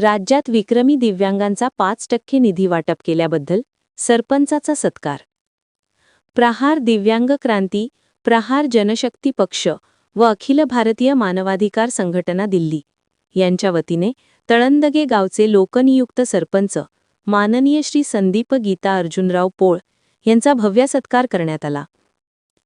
राज्यात विक्रमी दिव्यांगांचा पाच टक्के निधी वाटप केल्याबद्दल सरपंचाचा सत्कार. प्रहार दिव्यांग क्रांती प्रहार जनशक्ती पक्ष व अखिल भारतीय मानवाधिकार संघटना दिल्ली यांच्या वतीने तळंदगे गावचे लोकनियुक्त सरपंच माननीय श्री संदीप गीता अर्जुनराव पोळ यांचा भव्य सत्कार करण्यात आला.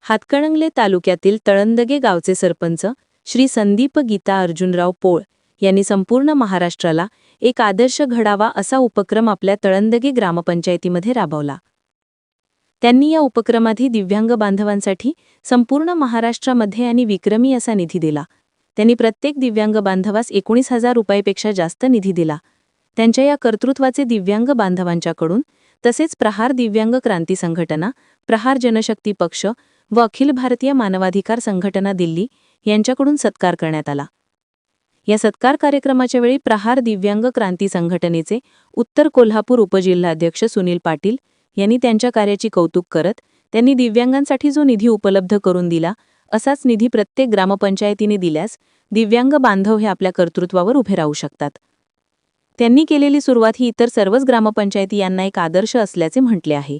हातकणंगले तालुक्यातील तळंदगे गावचे सरपंच श्री संदीप गीता अर्जुनराव पोळ यांनी संपूर्ण महाराष्ट्राला एक आदर्श घडावा असा उपक्रम आपल्या तळंदगे ग्रामपंचायतीमध्ये राबवला. त्यांनी या उपक्रमाधी दिव्यांग बांधवांसाठी संपूर्ण महाराष्ट्रामध्ये आणि विक्रमी असा निधी दिला. त्यांनी प्रत्येक दिव्यांग बांधवास एकोणीस हजार रुपयापेक्षा जास्त निधी दिला. त्यांच्या या कर्तृत्वाचे दिव्यांग बांधवांच्याकडून तसेच प्रहार दिव्यांग क्रांती संघटना प्रहार जनशक्ती पक्ष व अखिल भारतीय मानवाधिकार संघटना दिल्ली यांच्याकडून सत्कार करण्यात आला. या सत्कार कार्यक्रमाच्या वेळी प्रहार दिव्यांग क्रांती संघटनेचे उत्तर कोल्हापूर उपजिल्हाध्यक्ष सुनील पाटील यांनी त्यांच्या कार्याची कौतुक करत त्यांनी दिव्यांगांसाठी जो निधी उपलब्ध करून दिला असाच निधी प्रत्येक ग्रामपंचायतीने दिल्यास दिव्यांग बांधव हे आपल्या कर्तृत्वावर उभे राहू शकतात. त्यांनी केलेली सुरुवात ही इतर सर्वच ग्रामपंचायती यांना एक आदर्श असल्याचे म्हटले आहे.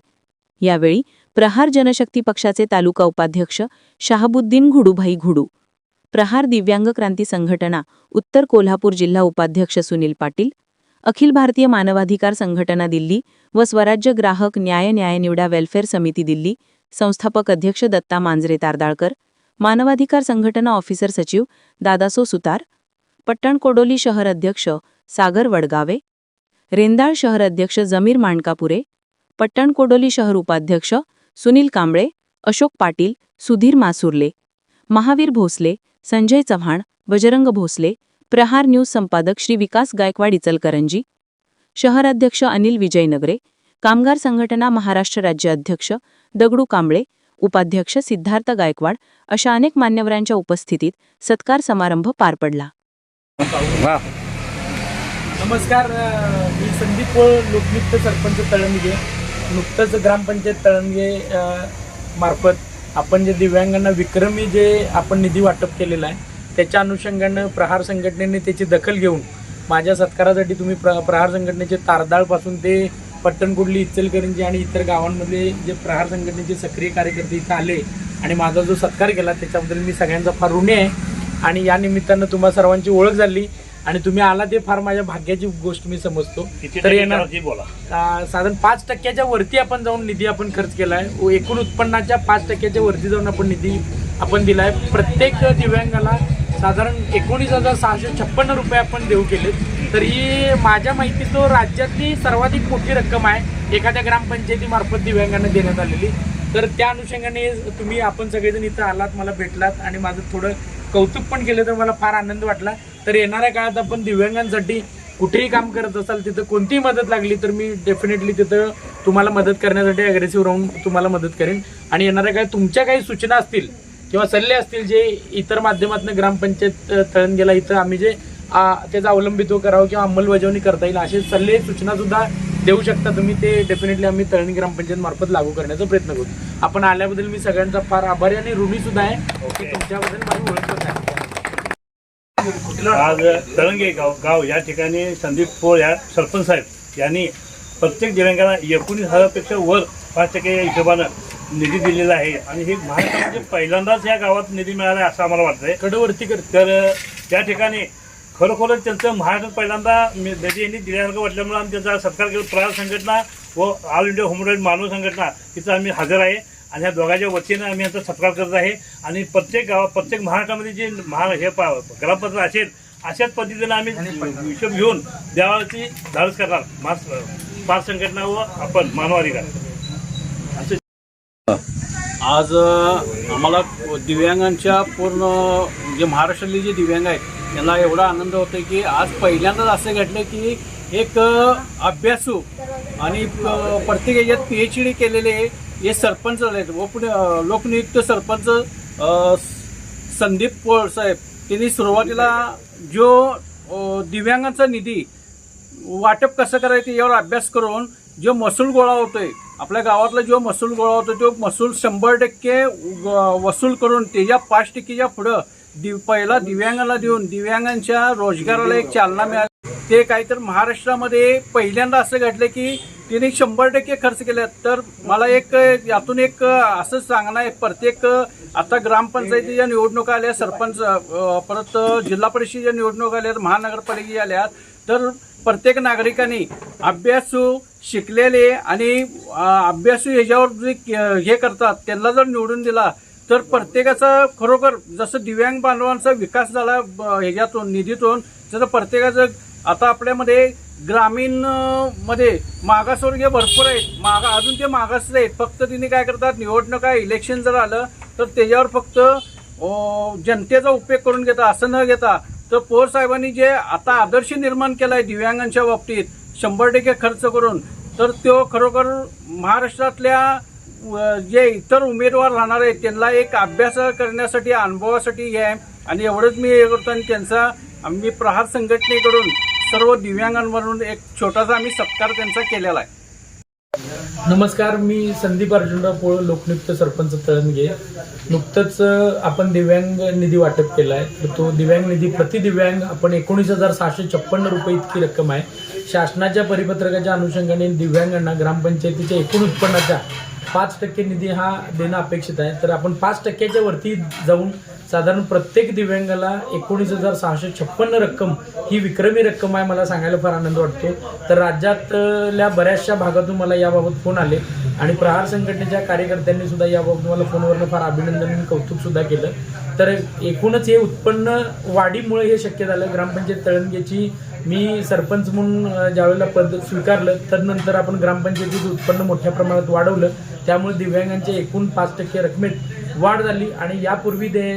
यावेळी प्रहार जनशक्ती पक्षाचे तालुका उपाध्यक्ष शहाबुद्दीन घुडूभाई घुडू प्रहार दिव्यांग क्रांती संघटना उत्तर कोल्हापूर जिल्हा उपाध्यक्ष सुनील पाटील अखिल भारतीय मानवाधिकार संघटना दिल्ली व स्वराज्य ग्राहक न्याय न्याय निवडा वेल्फेअर समिती दिल्ली संस्थापक अध्यक्ष दत्ता मांजरे तारदाळकर मानवाधिकार संघटना ऑफिसर सचिव दादासो सुतार पट्टण कोडोली शहर अध्यक्ष सागर वडगावे रेंदाळ शहर अध्यक्ष जमीर मांडकापुरे पट्टण कोडोली शहर उपाध्यक्ष सुनील कांबळे अशोक पाटील सुधीर मासुर्ले महावीर भोसले संजय चव्हाण बजरंग भोसले प्रहार न्यूज संपादक श्री विकास गायकवाड इचलकरंजी शहर अध्यक्ष अनिल विजयनगरे कामगार संघटना महाराष्ट्र राज्य अध्यक्ष दगडू कांबळे उपाध्यक्ष सिद्धार्थ गायकवाड अशा अनेक मान्यवरांच्या उपस्थितीत सत्कार समारंभ पार पडला. नमस्कार मी संदीप पोळ लोकनियुक्त सरपंच तळंगे नुकतंच ग्रामपंचायत तळंगे मार्फत आपण जे दिव्यांगांना विक्रमी जे आपण निधी वाटप केलेला आहे त्याच्या अनुषंगानं प्रहार संघटनेने त्याची दखल घेऊन माझ्या सत्कारासाठी तुम्ही प्र प्रहार संघटनेचे तारदाळपासून ते पट्टणकुडली इचलकरंजी आणि इतर गावांमध्ये जे प्रहार संघटनेचे सक्रिय कार्यकर्ते इथं आले आणि माझा जो सत्कार केला त्याच्याबद्दल मी सगळ्यांचा फार ऋणी आहे. आणि या निमित्तानं तुम्हा सर्वांची ओळख झाली. आणि तुम्ही आला ते फार माझ्या भाग्याची गोष्ट मी समजतो. तर येणार बोला. साधारण पाच टक्क्याच्या वरती आपण जाऊन निधी आपण खर्च केलाय. व एकूण उत्पन्नाच्या पाच टक्क्याच्या वरती जाऊन आपण निधी आपण दिलाय. प्रत्येक दिव्यांगाला साधारण एकोणीस हजार सहाशे छप्पन्न रुपये आपण देऊ केलेत तर ही माझ्या माहितीतो राज्यातली सर्वाधिक मोठी रक्कम आहे. एखाद्या ग्रामपंचायतीमार्फत दिव्यांगांना देण्यात आलेली. तर त्या अनुषंगाने तुम्ही आपण सगळेजण इथं आलात मला भेटलात आणि माझं थोडं कौतुक पण केलं तर मला फार आनंद वाटला. तर येणाऱ्या काळात आपण दिव्यांगांसाठी कुठेही काम करत असाल तिथं कोणतीही मदत लागली तर मी डेफिनेटली तिथं तुम्हाला मदत करण्यासाठी अग्रेसिव्ह राहून तुम्हाला मदत करेन. आणि येणाऱ्या काळात तुमच्या काही सूचना असतील किंवा सल्ले असतील जे इतर माध्यमातून ग्रामपंचायत तळणगेला इथं आम्ही जे त्याचा अवलंबित्व करावं किंवा अंमलबजावणी करता येईल असे सल्ले सूचना सुद्धा देऊ शकता तुम्ही. ते डेफिनेटली आम्ही तळणी ग्रामपंचायत मार्फत लागू करण्याचा प्रयत्न करू. आपण आल्याबद्दल मी सगळ्यांचा फार आभारी आणि ऋणी सुद्धा आहे. की तुमच्याबद्दल माझी ओळख होत आहे. आज तळंगे गाव गाव या ठिकाणी संदीप पोळ या सरपंच साहेब यांनी प्रत्येक दिव्यांगाला एकोणीस हजारपेक्षा वर पाच टक्के या हिशोबानं निधी दिलेला आहे. आणि हे महाराष्ट्रामध्ये पहिल्यांदाच या गावात निधी मिळाला आहे असं आम्हाला वाटतंय. कडवरती कर तर त्या ठिकाणी खरोखरच त्यांचं महाराष्ट्रात पहिल्यांदा निधी यांनी दिल्यासारखं वाटल्यामुळे आम्ही त्यांचा सत्कार केला. प्रहार संघटना व ऑल इंडिया ह्युमन राईट मानव संघटना तिथं आम्ही हजर आहे. आणि ह्या दोघांच्या वतीनं आम्ही यांचा सत्कार करत आहे. आणि प्रत्येक गावात प्रत्येक महाराष्ट्रामध्ये जे महा हे पा ग्रामपंचायत असेल अशाच पद्धतीनं आम्ही हिशोब घेऊन देवाची धाडस करणार. मास पाच संघटना व आपण मानवाधिकार आज अ, आम्हाला दिव्यांगांच्या पूर्ण जे महाराष्ट्रातले जे दिव्यांग आहेत त्यांना एवढा आनंद होतो की आज पहिल्यांदाच असं घडलं की एक अभ्यासू आणि प्रत्येक याच्यात पी एच डी केलेले हे सरपंच आहेत. व लोकनियुक्त सरपंच संदीप पोळ साहेब. त्यांनी सुरुवातीला जो दिव्यांगांचा निधी वाटप कसं करायचं यावर अभ्यास करून जो महसूल गोळा होतोय आपल्या गावातला जो महसूल गोळा होतो तो महसूल शंभर टक्के व- वसूल करून त्याच्या पाच टक्केच्या पुढं दिव पहिला दिव्यांगाला देऊन दिव्यांगांच्या रोजगाराला एक चालना मिळाली. ते काहीतरी महाराष्ट्रामध्ये पहिल्यांदा असं घडलं की तिने शंभर टक्के खर्च केले. तर मला एक यातून एक असं सांगणं आहे प्रत्येक आता ग्रामपंचायतीच्या निवडणुका आल्या सरपंच परत जिल्हा परिषदेच्या निवडणुका आल्या महानगरपालिकेच्या आल्या तर प्रत्येक नागरिकांनी अभ्यासू शिकलेले आणि अभ्यासू ह्याच्यावर जे हे करतात त्यांना जर निवडून दिला तर प्रत्येकाचा खरोखर जसं दिव्यांग बांधवांचा विकास झाला ब- ह्याच्यातून निधीतून जसं प्रत्येकाचं आता आपल्यामध्ये ग्रामीणमध्ये मागासवर्गीय भरपूर आहेत. मागा अजून ते मागास आहेत. फक्त तिने काय करतात निवडणुका इलेक्शन जर आलं तर त्याच्यावर फक्त जनतेचा उपयोग करून घेता असं न घेता तर पोर साहेबांनी जे आता आदर्श निर्माण केलाय दिव्यांगांच्या बाबतीत शंभर टक्के खर्च करून तर तो खरोखर महाराष्ट्रातल्या जे इतर उमेदवार राहणार आहेत त्यांना एक अभ्यास करण्यासाठी अनुभवासाठी हे आहे. आणि एवढंच मी हे करतो आणि त्यांचा आम्ही प्रहार संघटनेकडून सर्व दिव्यांगांवरून एक छोटासा आम्ही सत्कार त्यांचा केलेला आहे. नमस्कार मी संदीप अर्जुनराव पोळ लोकनियुक्त सरपंच तळणगे नुकतंच आपण दिव्यांग निधी वाटप केला आहे तर तो दिव्यांग निधी प्रति दिव्यांग आपण एकोणीस हजार सहाशे छप्पन्न रुपये इतकी रक्कम आहे. शासनाच्या परिपत्रकाच्या अनुषंगाने दिव्यांगांना ग्रामपंचायतीच्या एकूण उत्पन्नाच्या पाच टक्के निधी हा देणं अपेक्षित आहे. तर आपण पाच टक्क्याच्या वरती जाऊन साधारण प्रत्येक दिव्यांगाला एकोणीस हजार सहाशे छप्पन्न रक्कम ही विक्रमी रक्कम आहे मला सांगायला फार आनंद वाटतो. तर राज्यातल्या बऱ्याचशा भागातून मला याबाबत फोन आले आणि प्रहार संघटनेच्या कार्यकर्त्यांनी सुद्धा याबाबत मला फोनवरनं फार अभिनंदन आणि कौतुक सुद्धा केलं. तर एकूणच हे उत्पन्न वाढीमुळे हे शक्य झालं. ग्रामपंचायत तळणगेची मी सरपंच म्हणून ज्यावेळेला पद स्वीकारलं तदनंतर आपण ग्रामपंचायतीचं उत्पन्न मोठ्या प्रमाणात वाढवलं. त्यामुळे दिव्यांगांच्या एकूण पाच टक्के रकमेत वाढ झाली आणि यापूर्वी दे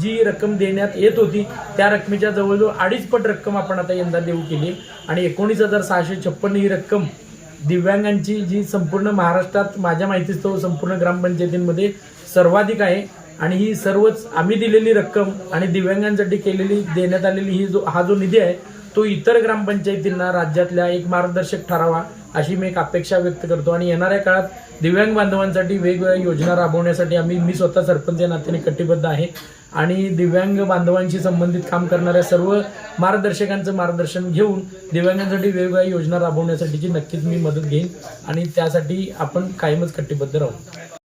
जी रक्कम देण्यात येत होती त्या रकमेच्या जवळजवळ अडीच पट रक्कम आपण आता यंदा देऊ केली. आणि एकोणीस हजार सहाशे छप्पन्न ही रक्कम दिव्यांगांची जी संपूर्ण महाराष्ट्रात माझ्या माहितीस्तव संपूर्ण ग्रामपंचायतींमध्ये सर्वाधिक आहे. आणि ही सर्वच आम्ही दिलेली रक्कम आणि दिव्यांगांसाठी केलेली देण्यात आलेली ही जो हा जो निधी आहे तो इतर ग्रामपंचायतींना राज्यातल्या एक मार्गदर्शक ठरावा अशी मी एक अपेक्षा व्यक्त करतो. आणि येणाऱ्या काळात दिव्यांग बांधवांसाठी वेगवेगळ्या योजना राबवण्यासाठी आम्ही मी स्वतः सरपंच या नात्याने कटिबद्ध आहे. आणि दिव्यांग बांधवांशी संबंधित काम करणाऱ्या सर्व मार्गदर्शकांचं मार्गदर्शन घेऊन दिव्यांगांसाठी वेगवेगळ्या योजना राबवण्यासाठीची नक्कीच मी मदत घेईन. आणि त्यासाठी आपण कायमच कटिबद्ध राहू.